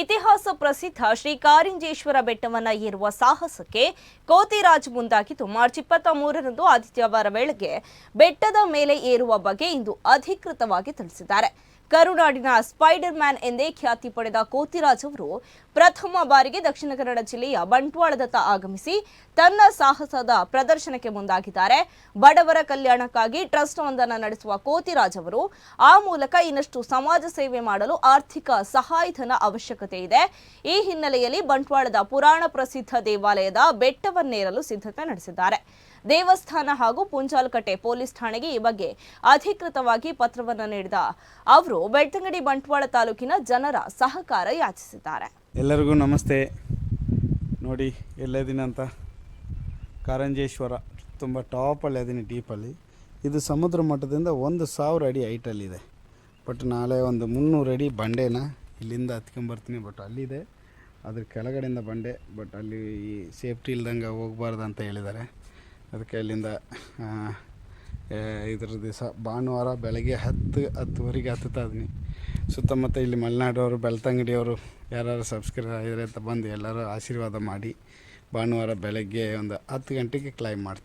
ಇತಿಹಾಸ ಪ್ರಸಿದ್ಧ ಶ್ರೀ ಕಾರಿಂಜೇಶ್ವರ ಬೆಟ್ಟವನ್ನು ಏರುವ ಸಾಹಸಕ್ಕೆ ಕೋತಿರಾಜ್ ಮುಂದಾಗಿದ್ದು, ಮಾರ್ಚ್ ಇಪ್ಪತ್ತ ಮೂರರಂದು ಆದಿತ್ಯವಾರ ವೇಳೆಗೆ ಬೆಟ್ಟದ ಮೇಲೆ ಏರುವ ಬಗ್ಗೆ ಇಂದು ಅಧಿಕೃತವಾಗಿ ತಿಳಿಸಿದ್ದಾರೆ. ಕರುನಾಡಿನ ಸ್ಪೈಡರ್ ಮ್ಯಾನ್ ಎಂದೇ ಖ್ಯಾತಿ ಪಡೆದ ಕೋತಿರಾಜ್ ಅವರು ಪ್ರಥಮ ಬಾರಿಗೆ ದಕ್ಷಿಣ ಕನ್ನಡ ಜಿಲ್ಲೆಯ ಬಂಟ್ವಾಳದತ್ತ ಆಗಮಿಸಿ ತನ್ನ ಸಾಹಸದ ಪ್ರದರ್ಶನಕ್ಕೆ ಮುಂದಾಗಿದ್ದಾರೆ. ಬಡವರ ಕಲ್ಯಾಣಕ್ಕಾಗಿ ಟ್ರಸ್ಟ್ ಒಂದನ್ನು ನಡೆಸುವ ಕೋತಿರಾಜ್ ಅವರು, ಆ ಮೂಲಕ ಇನ್ನಷ್ಟು ಸಮಾಜ ಸೇವೆ ಮಾಡಲು ಆರ್ಥಿಕ ಸಹಾಯಧನ ಅವಶ್ಯಕತೆ ಇದೆ. ಈ ಹಿನ್ನೆಲೆಯಲ್ಲಿ ಬಂಟ್ವಾಳದ ಪುರಾಣ ಪ್ರಸಿದ್ಧ ದೇವಾಲಯದ ಬೆಟ್ಟವನ್ನೇರಲು ಸಿದ್ಧತೆ ನಡೆಸಿದ್ದಾರೆ. ದೇವಸ್ಥಾನ ಹಾಗೂ ಪುಂಜಾಲಕಟ್ಟೆ ಪೊಲೀಸ್ ಠಾಣೆಗೆ ಈ ಬಗ್ಗೆ ಅಧಿಕೃತವಾಗಿ ಪತ್ರವನ್ನು ನೀಡಿದ ಅವರು, ಬೆಳ್ತಂಗಡಿ ಬಂಟ್ವಾಳ ತಾಲೂಕಿನ ಜನರ ಸಹಕಾರ ಯಾಚಿಸಿದ್ದಾರೆ. ಎಲ್ಲರಿಗೂ ನಮಸ್ತೆ. ನೋಡಿ ಎಲ್ಲದಿನ ಅಂತ. ಕಾರಂಜೇಶ್ವರ, ತುಂಬ ಟಾಪಲ್ಲಿ ಅದೀನಿ ಡೀಪಲ್ಲಿ ಇದು ಸಮುದ್ರ ಮಟ್ಟದಿಂದ ಒಂದು ಸಾವಿರ ಅಡಿ ಹೈಟಲ್ಲಿದೆ ಬಟ್ ನಾಳೆ ಒಂದು ಮುನ್ನೂರು ಅಡಿ ಬಂಡೆನ. ಇಲ್ಲಿಂದ ಹತ್ಕೊಂಬರ್ತೀನಿ ಬಟ್ ಅಲ್ಲಿದೆ. ಅದ್ರ ಕೆಳಗಡೆಯಿಂದ ಬಂಡೆ ಬಟ್ ಅಲ್ಲಿ ಸೇಫ್ಟಿ ಇಲ್ದಂಗೆ ಹೋಗ್ಬಾರ್ದು ಅಂತ ಹೇಳಿದ್ದಾರೆ. ಅದಕ್ಕೆ ಅಲ್ಲಿಂದ ಇದ್ರ ದಿವಸ ಭಾನುವಾರ ಬೆಳಗ್ಗೆ ಹತ್ತು, ಹತ್ತುವರೆಗೆ ಹತ್ತುತ್ತಾ ಇದೀನಿ ಸುತ್ತಮುತ್ತ ಇಲ್ಲಿ ಮಲೆನಾಡವರು, ಬೆಳ್ತಂಗಡಿಯವರು ಯಾರು ಸಬ್ಸ್ಕ್ರೈಬ್ ಆಗಿದ್ರೆ ಅಂತ ಬಂದು ಎಲ್ಲರೂ ಆಶೀರ್ವಾದ ಮಾಡಿ, ಭಾನುವಾರ ಬೆಳಗ್ಗೆ ಒಂದು ಹತ್ತು ಗಂಟೆಗೆ ಕ್ಲೈಮ್ ಮಾಡ್ತೀನಿ.